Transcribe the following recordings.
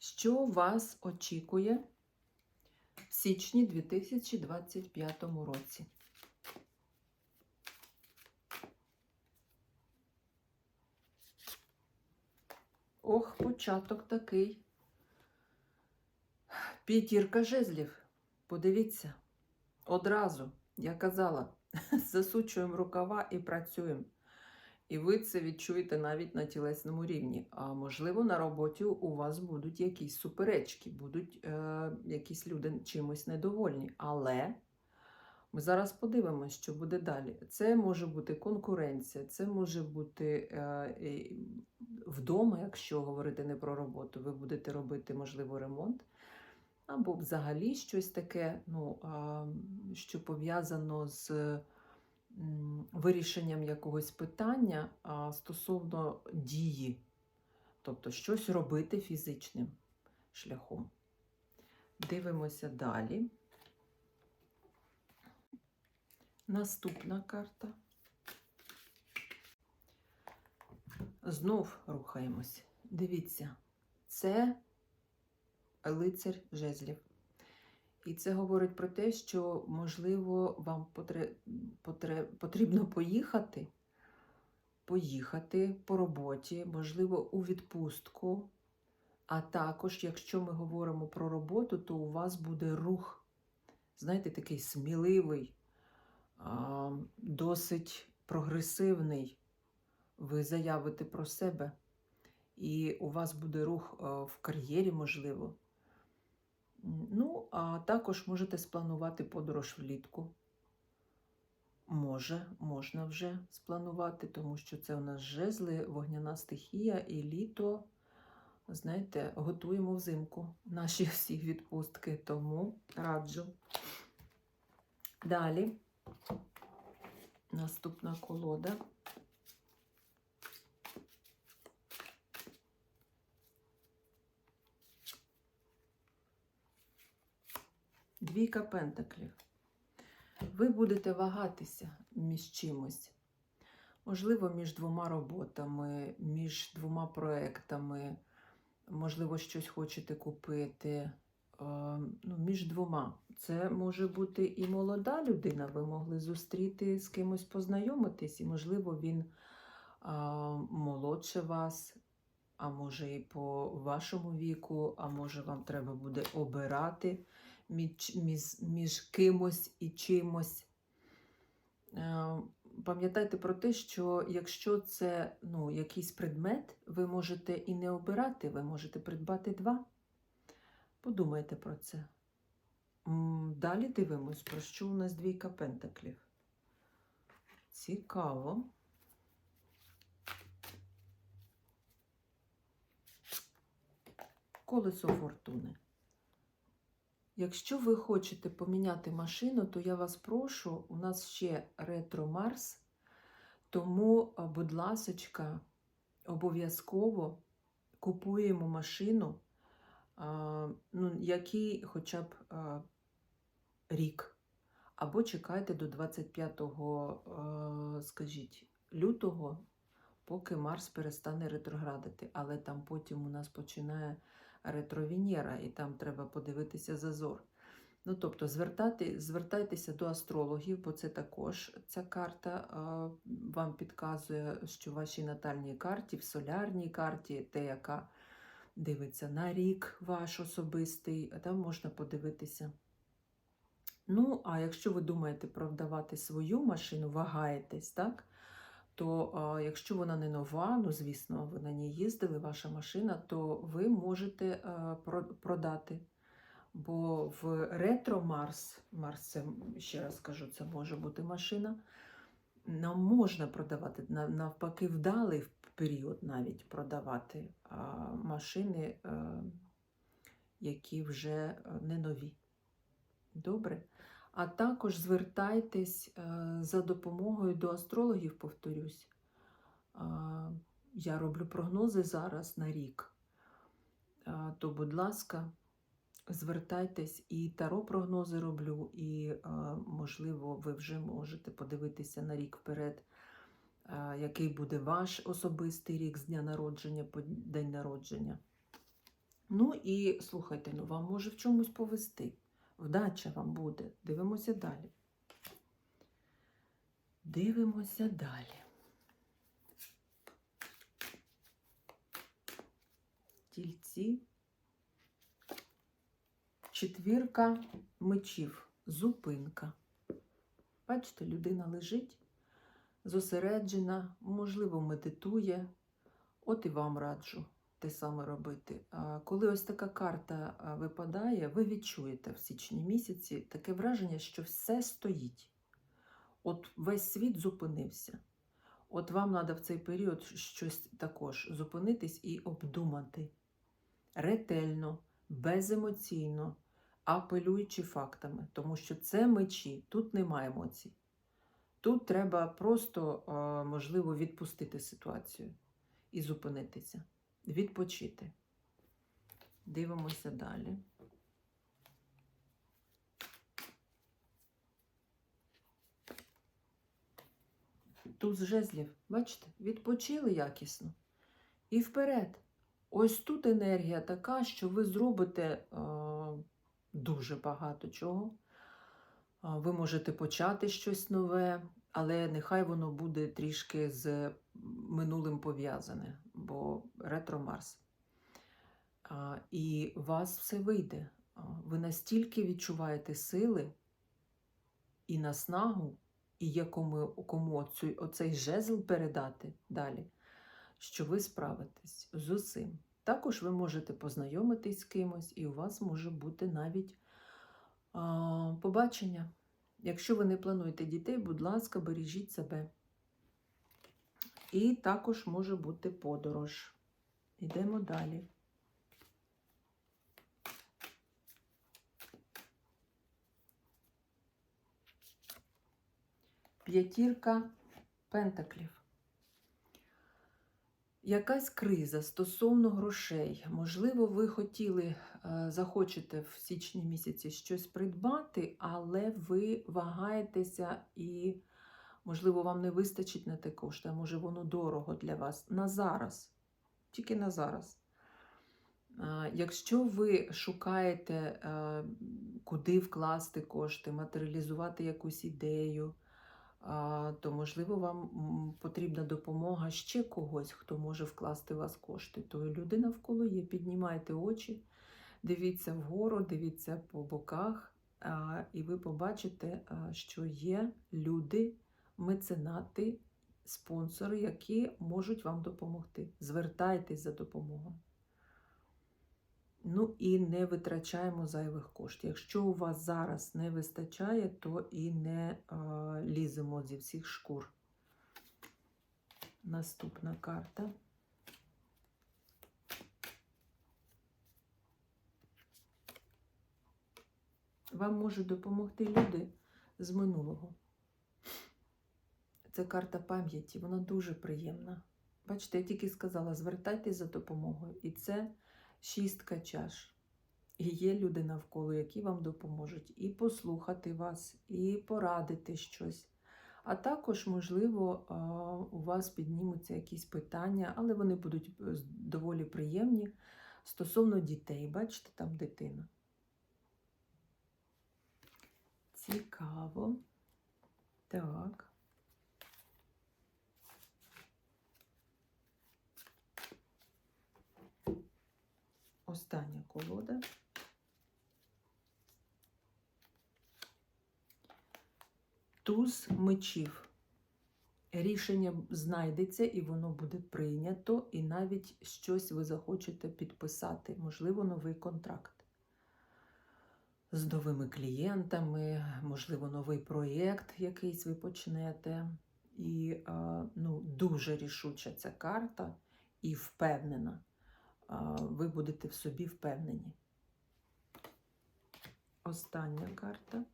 що вас очікує в січні 2025 році? Ох, початок такий. П'ятірка жезлів. Подивіться, одразу, я казала, засучуємо рукава і працюємо. І ви це відчуєте навіть на тілесному рівні. А можливо, на роботі у вас будуть якісь суперечки, будуть е, якісь люди чимось недовольні. Але ми зараз подивимося, що буде далі. Це може бути конкуренція, це може бути е, вдома, якщо говорити не про роботу, ви будете робити, можливо, ремонт. Або взагалі щось таке, ну, а, що пов'язано з вирішенням якогось питання стосовно дії, тобто щось робити фізичним шляхом. Дивимося далі. Наступна карта. Знов рухаємось. Дивіться, це лицар жезлів. І це говорить про те, що, можливо, вам потре... Потре... потрібно поїхати, поїхати по роботі, можливо, у відпустку. А також, якщо ми говоримо про роботу, то у вас буде рух, знаєте, такий сміливий, досить прогресивний. Ви заявите про себе, і у вас буде рух в кар'єрі, можливо. Ну, а також можете спланувати подорож влітку. Може, можна вже спланувати, тому що це у нас жезли, вогняна стихія і літо. Знаєте, готуємо взимку наші всі відпустки, тому раджу. Далі наступна колода. Двійка пентаклів. Ви будете вагатися між чимось. Можливо, між двома роботами, між двома проектами, можливо, щось хочете купити. е, Ну, між двома. Це може бути і молода людина, ви могли зустріти з кимось познайомитись, і, можливо, він а, молодше вас, а може і по вашому віку, а може вам треба буде обирати між, між, між кимось і чимось. Е, Пам'ятайте про те, що якщо це ну, якийсь предмет, ви можете і не обирати, ви можете придбати два. Подумайте про це. Далі дивимось, про що у нас двійка пентаклів. Цікаво. Колесо фортуни. Якщо ви хочете поміняти машину, то я вас прошу, у нас ще ретро Марс, тому, будь ласочка, обов'язково купуємо машину, ну, який хоча б рік. Або чекайте до 25, е, скажіть, лютого, поки Марс перестане ретроградити. Але там потім у нас починає ретро-Венера, і там треба подивитися зазор. Ну, тобто, звертати, звертайтеся до астрологів, бо це також ця карта вам підказує, що в вашій натальній карті, в солярній карті, те, яка дивиться на рік ваш особистий, там можна подивитися. Ну, а якщо ви думаєте продавати свою машину, вагаєтесь, так? То якщо вона не нова, ну звісно, ви на ній їздили, ваша машина, то ви можете продати. Бо в ретро Марс, Марс, це ще раз кажу, це може бути машина. Нам можна продавати, навпаки, вдалий період навіть продавати машини, які вже не нові. Добре. А також звертайтесь е, за допомогою до астрологів, повторюсь. Я роблю прогнози зараз на рік. То, будь ласка, звертайтесь і таро прогнози роблю, і, можливо, ви вже можете подивитися на рік вперед, який буде ваш особистий рік з дня народження по день народження. Ну і слухайте, ну вам може в чомусь повести. Вдача вам буде. Дивимося далі. Дивимося далі. Тільці. Четвірка мечів. Зупинка. Бачите, людина лежить, зосереджена, можливо, медитує. От і вам раджу те саме робити. Коли ось така карта випадає, ви відчуєте в січні місяці таке враження, що все стоїть. От весь світ зупинився. От вам треба в цей період щось також зупинитись і обдумати ретельно, беземоційно, апелюючи фактами, тому що це мечі, тут немає емоцій. Тут треба просто, можливо, відпустити ситуацію і зупинитися відпочити. Дивимося далі. Тут з жезлів, бачите, відпочили якісно. І вперед. Ось тут енергія така, що ви зробите е, дуже багато чого. Ви можете почати щось нове, але нехай воно буде трішки з минулим пов'язане, бо ретро Марс. І у вас все вийде. Ви настільки відчуваєте сили і наснагу, і є кому, оцей жезл передати далі, що ви справитесь з усім. Також ви можете познайомитись з кимось, і у вас може бути навіть а, побачення. Якщо ви не плануєте дітей, будь ласка, бережіть себе. І також може бути подорож. Йдемо далі. П'ятірка пентаклів. Якась криза стосовно грошей. Можливо, ви хотіли, е, захочете в січні місяці щось придбати, але ви вагаєтеся і, можливо, вам не вистачить на те кошти, а може воно дорого для вас на зараз. Тільки на зараз. Якщо ви шукаєте, е, куди вкласти кошти, матеріалізувати якусь ідею, то, можливо, вам потрібна допомога ще когось, хто може вкласти вас кошти. То люди навколо є. Піднімайте очі, дивіться вгору, дивіться по боках, і ви побачите, що є люди, меценати, спонсори, які можуть вам допомогти. Звертайтесь за допомогою. Ну і не витрачаємо зайвих коштів. Якщо у вас зараз не вистачає, то і не а, ліземо зі всіх шкур. Наступна карта. Вам можуть допомогти люди з минулого. Це карта пам'яті, вона дуже приємна. Бачите, я тільки сказала, звертайтесь за допомогою. І це шістка чаш. І є люди навколо, які вам допоможуть і послухати вас, і порадити щось. А також, можливо, у вас піднімуться якісь питання, але вони будуть е, доволі приємні стосовно дітей. Бачите, там дитина. Цікаво. Так. Остання колода. Туз мечів. Рішення знайдеться і воно буде прийнято, і навіть щось ви захочете підписати, можливо, новий контракт з новими клієнтами, можливо, новий проєкт якийсь ви почнете. І ну, дуже рішуча ця карта і впевнена. Ви будете в собі впевнені. Остання карта.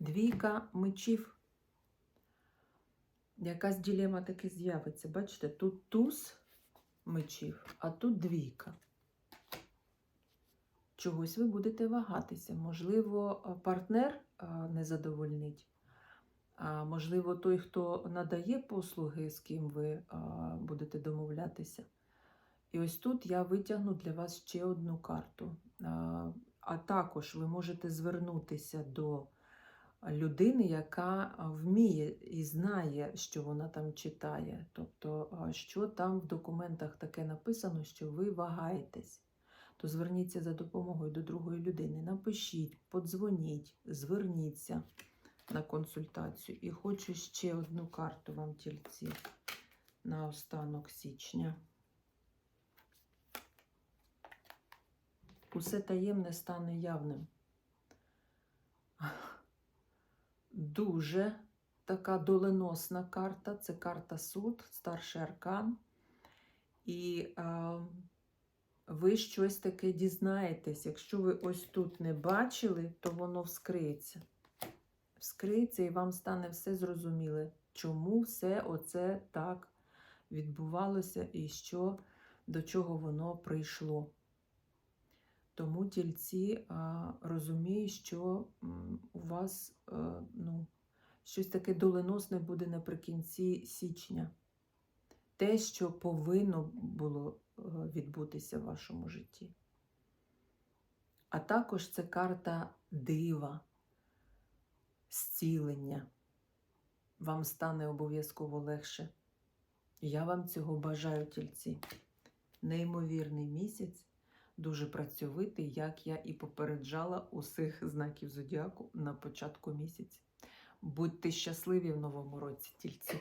Двійка мечів. Якась ділема таки з'явиться. Бачите, тут туз мечів, а тут двійка. Чогось ви будете вагатися. Можливо, партнер не задовольнить. Можливо, той, хто надає послуги, з ким ви будете домовлятися. І ось тут я витягну для вас ще одну карту. А також ви можете звернутися до людини, яка вміє і знає, що вона там читає. Тобто, що там в документах таке написано, що ви вагаєтесь. То зверніться за допомогою до другої людини. Напишіть, подзвоніть, зверніться на консультацію. І хочу ще одну карту вам тільці на останок січня. Усе таємне стане явним. Дуже така доленосна карта. Це карта суд, старший аркан. І а, ви щось таке дізнаєтесь. Якщо ви ось тут не бачили, то воно вскриється. Вскриється і вам стане все зрозуміле, чому все оце так відбувалося і що, до чого воно прийшло. Тому тільці розуміють, що у вас е, ну, щось таке доленосне буде наприкінці січня. Те, що повинно було е, відбутися в вашому житті. А також це карта дива, зцілення. Вам стане обов'язково легше. Я вам цього бажаю, тільці. Неймовірний місяць дуже працьовитий, як я і попереджала усіх знаків зодіаку на початку місяця. Будьте щасливі в новому році, тільці!